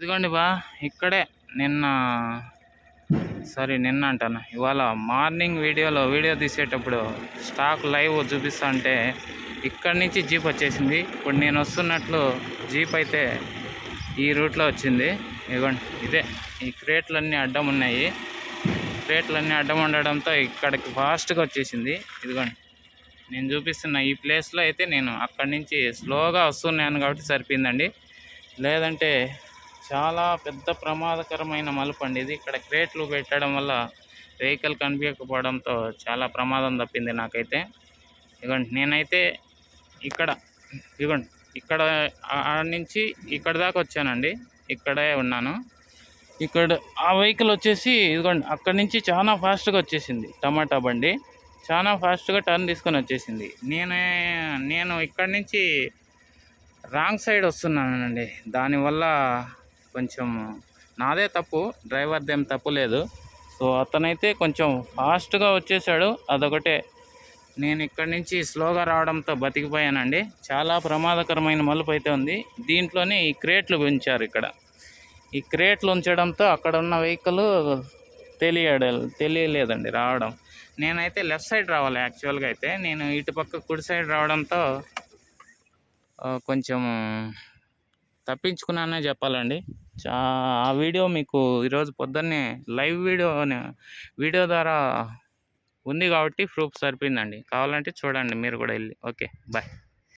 ఇదిగోండి బా ఇక్కడే నిన్న సారీ నిన్న అంటాను ఇవాళ మార్నింగ్ వీడియోలో వీడియో తీసేటప్పుడు స్టాక్ లైవ్ చూపిస్తా అంటే ఇక్కడి నుంచి జీప్ వచ్చేసింది. ఇప్పుడు నేను వస్తున్నట్లు జీప్ అయితే ఈ రూట్లో వచ్చింది. ఇదిగోండి ఇదే ఈ క్రేట్లన్నీ అడ్డం ఉన్నాయి. క్రేట్లన్నీ అడ్డం ఉండడంతో ఇక్కడికి ఫాస్ట్గా వచ్చేసింది. ఇదిగోండి నేను చూపిస్తున్న ఈ ప్లేస్లో అయితే నేను అక్కడి నుంచి స్లోగా వస్తున్నాను కాబట్టి సరిపోయిందండి. లేదంటే చాలా పెద్ద ప్రమాదకరమైన మలుపు అండి. ఇది ఇక్కడ క్రేట్లు పెట్టడం వల్ల వెహికల్ కనిపించకపోవడంతో చాలా ప్రమాదం తప్పింది నాకైతే. ఇదిగోండి నేనైతే ఇక్కడ ఇదిగోండి ఇక్కడ ఆడ నుంచి ఇక్కడ దాకా వచ్చానండి. ఇక్కడే ఉన్నాను. ఇక్కడ ఆ వెహికల్ వచ్చేసి ఇదిగోండి అక్కడి నుంచి చాలా ఫాస్ట్గా వచ్చేసింది టమాటా బండి. చాలా ఫాస్ట్గా టర్న్ తీసుకొని వచ్చేసింది. నేనే నేను ఇక్కడి నుంచి రాంగ్ సైడ్ వస్తున్నానండి. దానివల్ల కొంచెం నాదే తప్పు డ్రైవర్ది ఏం తప్పు లేదు. సో అతనైతే కొంచెం ఫాస్ట్గా వచ్చేసాడు. అదొకటే. నేను ఇక్కడి నుంచి స్లోగా రావడంతో బతికిపోయానండి. చాలా ప్రమాదకరమైన మలుపు అయితే ఉంది. దీంట్లోనే ఈ క్రేట్లు ఉంచారు ఇక్కడ. ఈ క్రేట్లు ఉంచడంతో అక్కడ ఉన్న వెహికల్ తెలియడ తెలియలేదండి రావడం. నేనైతే లెఫ్ట్ సైడ్ రావాలి యాక్చువల్గా అయితే. నేను ఇటు పక్క కుడి సైడ్ రావడంతో కొంచెం తప్పించుకున్నానే చెప్పాలండి. చా ఆ వీడియో మీకు ఈరోజు పొద్దున్నే లైవ్ వీడియో వీడియో ద్వారా ఉంది కాబట్టి ప్రూఫ్ సరిపోయిందండి. కావాలంటే చూడండి మీరు కూడా వెళ్ళి. Okay bye.